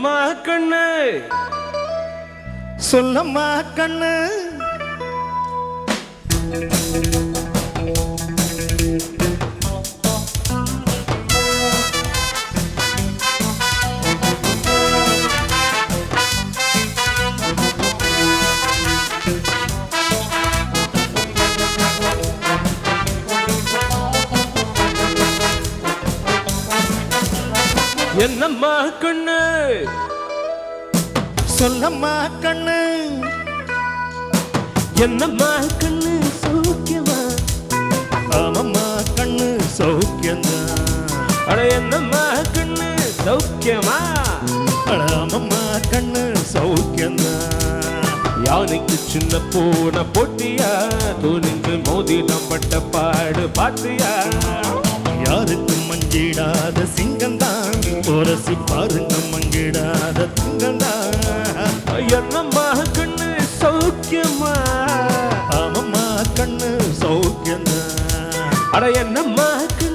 சொல்லம்மா கண்ணு. சொல்லம்மா கண்ணு. என்னம்மா கண்ணு? சொல்லம்மா கண்ணு. என்னம்மா கண்ணு சௌக்கியமா? ஆமம்மா கண்ணு சௌக்கியந்தான் அட என்னம்மா கண்ணு சௌக்கியமா? ஆமம்மா கண்ணு சௌக்கியந்தான் யானைக்கு சின்ன பூனை போட்டியா? துணிந்து மோதி நம்பட்ட பாடு பாத்தியா உரசி பாருங்க மங்கிடாத திங்கந்தான் என்னம்மா கண்ணு சௌக்கியமா? ஆமம்மா கண்ணு சௌக்கியந்தான் அட என்னம்மா கண்ணு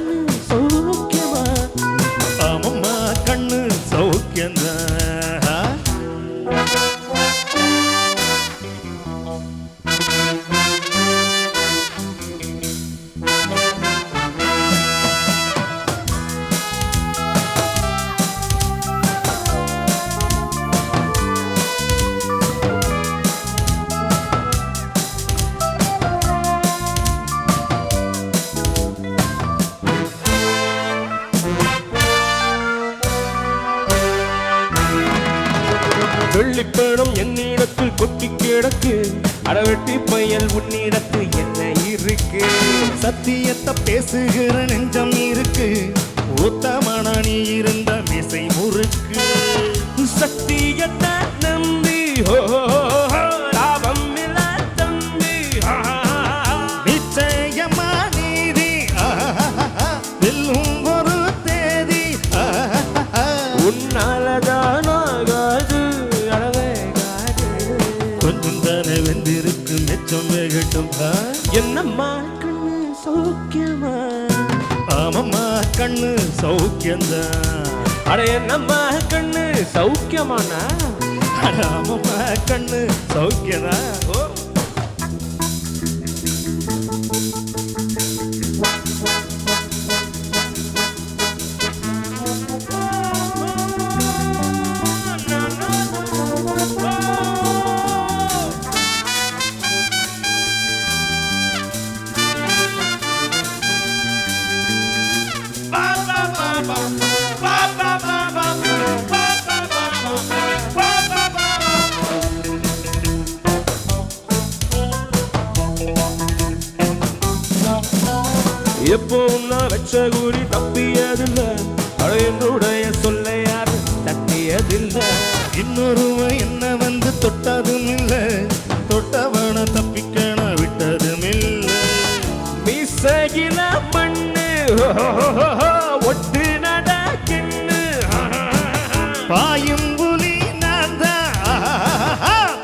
வெள்ளிப்பணம் என்னிடத்தில் கொட்டி கிடக்கு. அடவெட்டி பயல் உன்னிடத்து என்ன இருக்கு? சத்தியத்தை பேசுகிற நெஞ்சம் இருக்கு. உத்தமன நீ இருந்த மிசை முறுக்கு. சத்தியத்தை நம்பி ஹோ தானே வெந்திருக்கு மெச்சம் வேகட்டும். என்னம்மா கண்ணு சௌக்கியமா? ஆமம்மா கண்ணு சௌக்கியந்தான் அட என்னம்மா கண்ணு சௌக்கியமானா? அட ஆமம்மா கண்ணு சௌக்கியதான் ஓ எப்பவும் நான் வச்ச கூறி தப்பியதில்ல. அட சொல்ல யாரும் தட்டியதில்ல. இன்னொருவ என்ன வந்து தொட்டதும் இல்ல தொட்டவன தப்பிக்கண விட்டதும் இல்ல மிசகில மண்ணு ஒட்டு நட கிண்ணு பாயும் புலி நான் தான்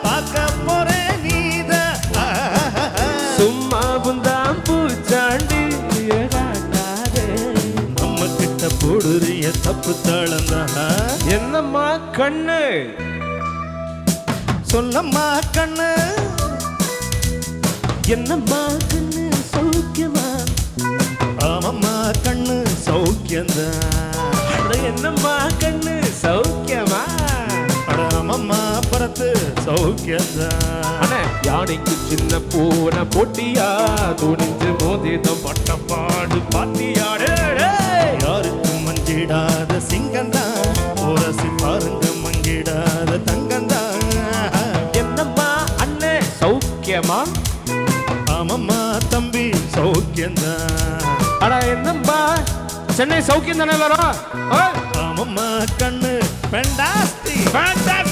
பார்க்க போறேன் நீதான் சும்மா போடுறிய தப்பு தாளந்தான் என்னம்மா கண்ணு? சொல்லம்மா கண்ணு. என்னம்மா கண்ணு சௌக்கியமா? ஆமம்மா கண்ணு சௌக்கியந்தான் அட என்னம்மா கண்ணு சௌக்கியமா? ஆமம்மா பரத்து சௌக்கியந்தான் அண்ணே, யானைக்கு சின்ன பூனை போட்டியா? துணிஞ்சு மோதிதம் பட்ட சௌக்கியமா? ஆமம்மா தம்பி சௌக்கியந்தான் அட என்னம்மா சென்னை சௌக்கியம் தானே வரும் ஆமம்மா கண்ணு பெண்டாஸ்தி Fantastic!